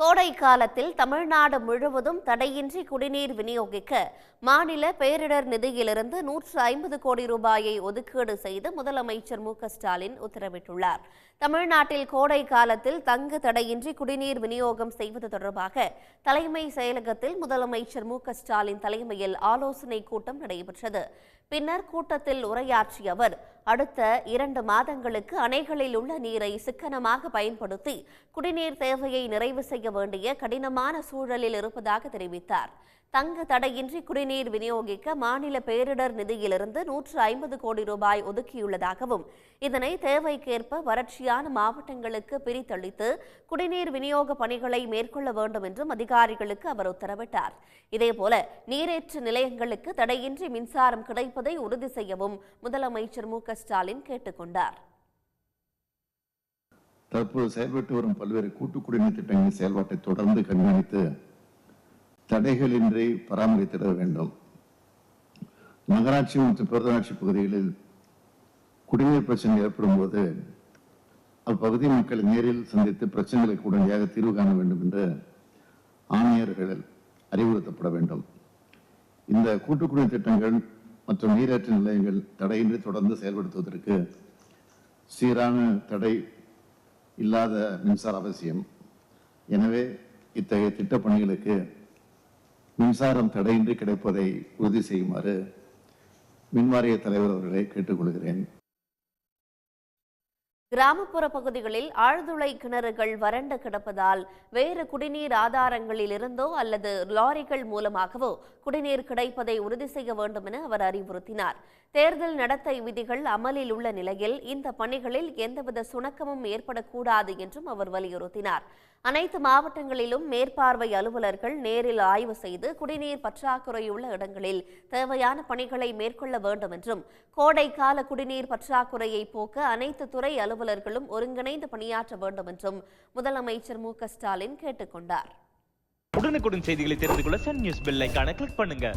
கோடை காலத்தில் தமிழ்நாடு முழுவதும் தடையின்றி குடிநீர் விநியோகிக்க மாநில பேரிடர் நிதியிலிருந்து நூற்று ஐம்பது கோடி ரூபாயை ஒதுக்கீடு செய்து முதலமைச்சர் மு ஸ்டாலின் உத்தரவிட்டுள்ளார். தமிழ்நாட்டில் கோடை காலத்தில் தங்கு தடையின்றி குடிநீர் விநியோகம் செய்வது தொடர்பாக தலைமை செயலகத்தில் முதலமைச்சர் மு ஸ்டாலின் தலைமையில் ஆலோசனை கூட்டம் நடைபெற்றது. பின்னர் கூட்டத்தில் உரையாற்றிய அவர் அடுத்த இரண்டு மாதங்களுக்கு அணைகளில் உள்ள நீரை சிக்கனமாக பயன்படுத்தி குடிநீர் தேவையை நிறைவு செய்ய வேண்டிய கடினமான சூழலில் இருப்பதாக தெரிவித்தார். தங்கு தடையின்றி குடிநீர் விநியோகிக்க மாநில பேரிடர் நிதியிலிருந்து நூற்று ஐம்பது கோடி ரூபாய் ஒதுக்கியுள்ளதாகவும் இதனை தேவைக்கேற்ப வறட்சியான மாவட்டங்களுக்கு பிரித்தளித்து குடிநீர் விநியோக பணிகளை மேற்கொள்ள வேண்டும் என்றும் அதிகாரிகளுக்கு அவர் உத்தரவிட்டார். இதேபோல நீரேற்று நிலையங்களுக்கு தடையின்றி மின்சாரம் கிடைப்பதை உறுதி செய்யவும் முதலமைச்சர் மு க ஸ்டாலின் கேட்டுக்கொண்டார் தற்போது செயல்பட்டு வரும் பல்வேறு கூட்டு குடிநீர் திட்டங்களின் செயல்பாட்டை தொடர்ந்து கண்காணித்து தடைகளின்றி பராமரித்திட வேண்டும். நகராட்சி மற்றும் பேரூராட்சி பகுதிகளில் குடிநீர் பிரச்சனை ஏற்படும் போது அப்பகுதி மக்களை நேரில் சந்தித்து பிரச்சனைகளுக்கு உடனடியாக தீர்வு காண வேண்டும் என்று ஆணையர்கள் அறிவுறுத்தப்பட வேண்டும். இந்த கூட்டு குடிநீர் திட்டங்கள் மற்றும் நீரேற்ற நிலையங்கள் தடையின்றி தொடர்ந்து செயல்படுத்துவதற்கு சீரான தடை இல்லாத மின்சார அவசியம். எனவே இத்தகைய திட்டப்பணிகளுக்கு மின்சாரம் தடையின்றி கிடைப்பதை உறுதி செய்யுமாறு மின்வாரிய தலைவர் அவர்களை கேட்டுக்கொள்கிறேன். கிராமப்புற பகுதிகளில் ஆழ்துளை கிணறுகள் வறண்டு கிடப்பதால் வேறு குடிநீர் ஆதாரங்களில் இருந்தோ அல்லது லாரிகள் மூலமாகவோ குடிநீர் கிடைப்பதை உறுதி செய்ய வேண்டும் என அவர் அறிவுறுத்தினார். தேர்தல் நடத்தை விதிகள் அமலில் உள்ள நிலையில் இந்த பணிகளில் எந்தவித சுணக்கமும் ஏற்படக்கூடாது என்றும் அவர் வலியுறுத்தினார். அனைத்து மாவட்டங்களிலும் மேற்பார்வை அலுவலர்கள் நேரில் ஆய்வு செய்து குடிநீர் பற்றாக்குறையுள்ள இடங்களில் தேவையான பணிகளை மேற்கொள்ள வேண்டும் என்றும் கோடைக்கால குடிநீர் பற்றாக்குறையை போக்க அனைத்து துறை அலுவலர்களும் ஒருங்கிணைந்து பணியாற்ற வேண்டும் என்றும் முதலமைச்சர் மு ஸ்டாலின் கேட்டுக்கொண்டார். உடனுக்குடன் செய்திகளை தெரிந்து கொள்ள சன் நியூஸ் பெல் கிளிக் பண்ணுங்க.